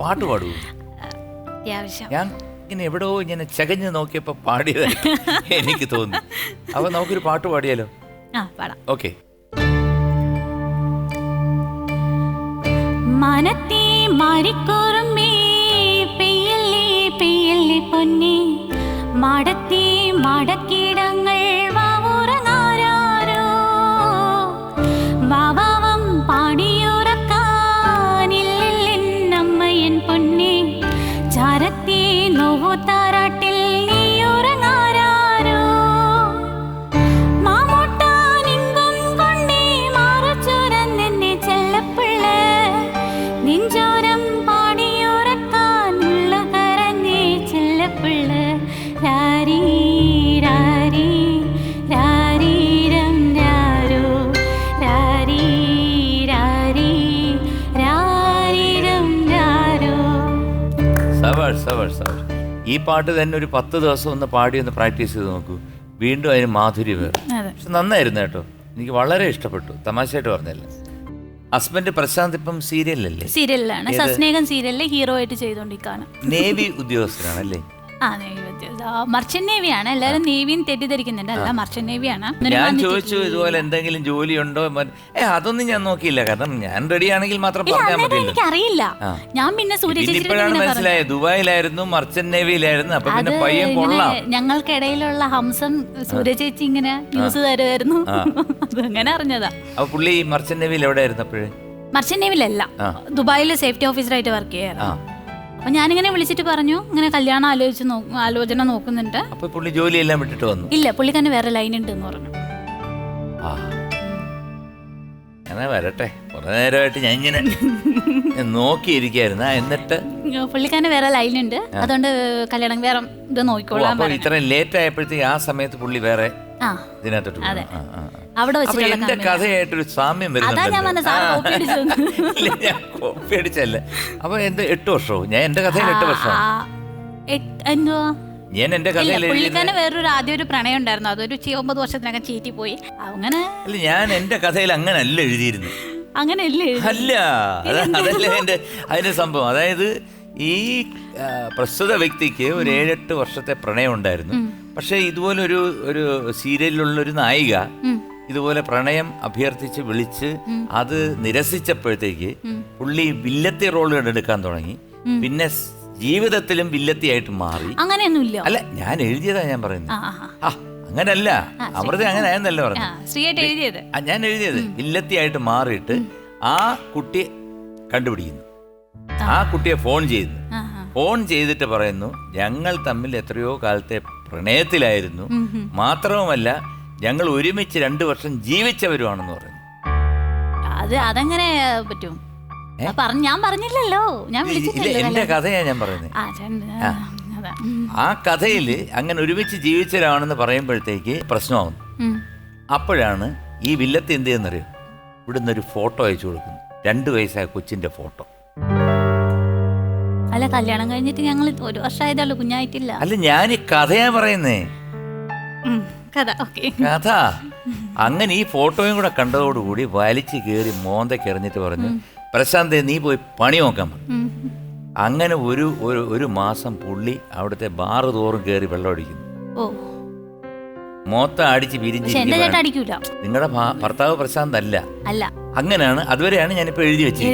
പാട്ട് പാടൂ. അത്യാവശ്യം. ഞാൻ ഇങ്ങനെ എവിടെയോ ഇങ്ങനെ ചകഞ്ഞ് നോക്കിയപ്പോ പാടിയത് എനിക്ക് തോന്നി. അപ്പൊ നമുക്കൊരു പാട്ട് പാടിയാലോ? ആ പാടാം. ഓക്കെ. മനത്തെ മാറിക്കുറുമ്പേ പെയ്യല്ലേ പെയ്യല്ലേ പൊന്നെ. മാടത്തെ മാടക്കിടങ്ങൾ പൊന്നെ ചാരത്തെ നോവു താരാട്ടിൽ സവാഷ് സവാഷ് സവാഷ് ഈ പാട്ട് തന്നെ ഒരു പത്ത് ദിവസം ഒന്ന് പാടി ഒന്ന് പ്രാക്ടീസ് ചെയ്ത് നോക്കൂ. വീണ്ടും അതിന് മാധുര്യം വേറെ. പക്ഷെ നന്നായിരുന്നു കേട്ടോ. എനിക്ക് വളരെ ഇഷ്ടപ്പെട്ടു. തമാശയായിട്ട് പറഞ്ഞല്ല ഹസ്ബൻഡ് പ്രശാന്ത് ഇപ്പം സീരിയലല്ലേ സീരിയലിലാണ്. സസ്നേഹം സീരിയലിലെ ഹീറോ ആയിട്ട് ചെയ്തോണ്ടിരിക്കാണ്. നേവി ഉദ്യോഗസ്ഥനാണല്ലേ? ആ നേവി മർച്ചന്റ് നേവിയാണ് എല്ലാവരും നേവിയും തെറ്റിദ്ധരിക്കുന്നുണ്ട്. അല്ല മർച്ചന്റ് നേവിയാണ് ഞാൻ ചോദിച്ചു ഇതുപോലെ എന്തെങ്കിലും ജോലിയുണ്ടോ? മ- ഏ അതൊന്നും ഞാൻ നോക്കിയില്ല. കാരണം ഞാൻ റെഡി ആണെങ്കിൽ മാത്രം പറഞ്ഞാൽ മതിയല്ലോ. എനിക്ക് അറിയില്ല ആ. ഞാൻ പിന്നെ സൂര്യ ചേച്ചിയുടെ ഇങ്ങനെ പറഞ്ഞു. മനസ്സിലായത് ദുബായിലായിരുന്നു മർച്ചന്റ് നേവിയിലായിരുന്നു അപ്പൊ അത് പിന്നെ പയ്യൻ ഇങ്ങനെ കൊള്ളാം. ഞങ്ങൾക്കിടയിലുള്ള ഹംസം സൂര്യ ചേച്ചി ഇങ്ങനെ ന്യൂസ് തരുമായിരുന്നു ആ. അങ്ങനെ അറിഞ്ഞതാ. അപ്പൊ പുള്ളി മർച്ചന്റ് നേവിയിൽ എവിടെയായിരുന്നു അപ്പോഴേ? മർച്ചന്റ് നേവിലല്ല ആ. ദുബായിൽ സേഫ്റ്റി ഓഫീസറായിട്ട് വർക്ക് ആ. ചെയ്യാറ് അപ്പൊ ഞാനിങ്ങനെ വിളിച്ചിട്ട് പറഞ്ഞു ഇങ്ങനെ കല്യാണം ആലോചിച്ച് നോ- ആലോചന നോക്കുന്നുണ്ട്. അപ്പൊ പുള്ളി ജോലിയെല്ലാം വിട്ടിട്ട് വന്നു? ഇല്ല പുള്ളിക്കാരന് വേറെ ലൈൻ ഉണ്ട് എന്ന് പറഞ്ഞു. ആ. എന്നാ വരട്ടെ. കുറെ നേരമായിട്ട് ഞാൻ ഇങ്ങനെ നോക്കിയിരിക്കായിരുന്നു. ആ, എന്നിട്ട്? പുള്ളിക്കാരന് വേറെ ലൈൻ ഉണ്ട്. അതുകൊണ്ട് കല്യാണം വേറെ ഇത് ഓ, അപ്പൊ പറഞ്ഞു ഇത്രയും ലേറ്റ് ആയപ്പോഴത്തേക്ക് ആ സമയത്ത് പുള്ളി വേറെ ആ. ഇതിനകത്തോട്ട് പോയി. അതെ. ആ, ആ, ആ. അവിടെ അപ്പൊ വെച്ചിട്ടുള്ള എന്റെ കമ്പനി. കഥയായിട്ടൊരു സാമ്യം അതാ ഞാൻ വന്ന സാറ്. കോപ്പി അടിച്ചതെന്ന്. ഇല്ല, ഞാൻ കോപ്പി അടിച്ചല്ല അപ്പൊ എന്ത് എട്ട് വർഷവും ഞാൻ എന്റെ കഥയിൽ എട്ട് വർഷം? എന്തോ ഞാൻ എന്റെ ഇല്ല കഥയിൽ എഴുതിയത് പുള്ളിക്കാരന് വേറൊരു ആദ്യം ഒരു പ്രണയം ഉണ്ടായിരുന്നു. അതൊരു ചി- ഒമ്പത് വർഷത്തിനകം ചീറ്റി പോയി. അങ്ങനെ അല്ല ഞാൻ എന്റെ കഥയിൽ അങ്ങനെ അല്ല എഴുതിയിരുന്നു അങ്ങനെ അല്ലേ അല്ല അത് അതല്ല എന്റെ അതിന്റെ സംഭവം. അതായത് ഈ ആ, പ്രസ്തുത വ്യക്തിക്ക് ഒരു ഏഴെട്ട് വർഷത്തെ പ്രണയം ഉണ്ടായിരുന്നു. പക്ഷേ ഇതുപോലെ ഒരു ഒരു സീരിയലിലുള്ള ഒരു നായിക ഇതുപോലെ പ്രണയം അഭ്യർത്ഥിച്ച് വിളിച്ച് അത് നിരസിച്ചപ്പോഴത്തേക്ക് പുള്ളി വില്ലത്തി റോളുകൾ എടുക്കാൻ തുടങ്ങി. പിന്നെ ജീവിതത്തിലും വില്ലത്തിയായിട്ട് മാറി. അങ്ങനെയൊന്നുമില്ല. അല്ല ഞാൻ എഴുതിയതാ ഞാൻ പറയുന്നത്. അങ്ങനല്ല. അമൃത അങ്ങനെ ആയെന്നല്ല ആ പറഞ്ഞു ശ്രീയായിട്ട് എഴുതിയത്. ആ, ഞാൻ എഴുതിയത്. വില്ലത്തിയായിട്ട് മാറിയിട്ട് ആ കുട്ടിയെ കണ്ടുപിടിക്കുന്നു. ആ. കുട്ടിയെ ഫോൺ ചെയ്യുന്നു. ഫോൺ ചെയ്തിട്ട് പറയുന്നു ഞങ്ങൾ തമ്മിൽ എത്രയോ കാലത്തെ പ്രണയത്തിലായിരുന്നു. മാത്രവുമല്ല ഞങ്ങൾ ഒരുമിച്ച് രണ്ടു വർഷം ജീവിച്ചവരുമാണെന്ന് പറഞ്ഞു അത് അതങ്ങനെ പറ്റും. ഞാൻ പറഞ്ഞില്ലല്ലോ. ഞാൻ ഇത് എന്റെ കഥയാ ഞാൻ പറയുന്നത് ആ കഥയിൽ കഥയിൽ അങ്ങനെ ഒരുമിച്ച് ജീവിച്ചവരാണെന്ന് പറയുമ്പോഴത്തേക്ക് പ്രശ്നമാകും അപ്പോഴാണ് ഈ വില്ലത്ത് എന്ത് ചെയ്യുന്നറിയോ? ഇവിടുന്ന് ഒരു ഫോട്ടോ അയച്ചു കൊടുക്കുന്നു. രണ്ടു വയസ്സായ കൊച്ചിന്റെ ഫോട്ടോ. അല്ല കല്യാണം കഴിഞ്ഞിട്ട് ഞങ്ങൾ ഒരു വർഷമായതുള്ളൂ കുഞ്ഞായിട്ടില്ല. അല്ല ഞാൻ ഈ കഥയാ പറയുന്നേ. കഥ ഓക്കെ. കഥ. അങ്ങനെ ഈ ഫോട്ടോയും കൂടെ കണ്ടതോടുകൂടി വലിച്ചു കയറി മോന്തയ്ക്ക് എറിഞ്ഞിട്ട് പറഞ്ഞു പ്രശാന്ത് നീ പോയി പണി പറഞ്ഞു അങ്ങനെ ഒരു ഒരു ഒരു മാസം പുള്ളി അവിടുത്തെ ബാറ് തോറും കയറി വെള്ളം അടിക്കുന്നു. മോത്ത അടിച്ച് പിരിഞ്ഞു നിങ്ങളുടെ ഭർത്താവ് പ്രശാന്ത് അല്ല. അങ്ങനെയാണ് അതുവരെയാണ് ഞാനിപ്പോ എഴുതി വെച്ചത്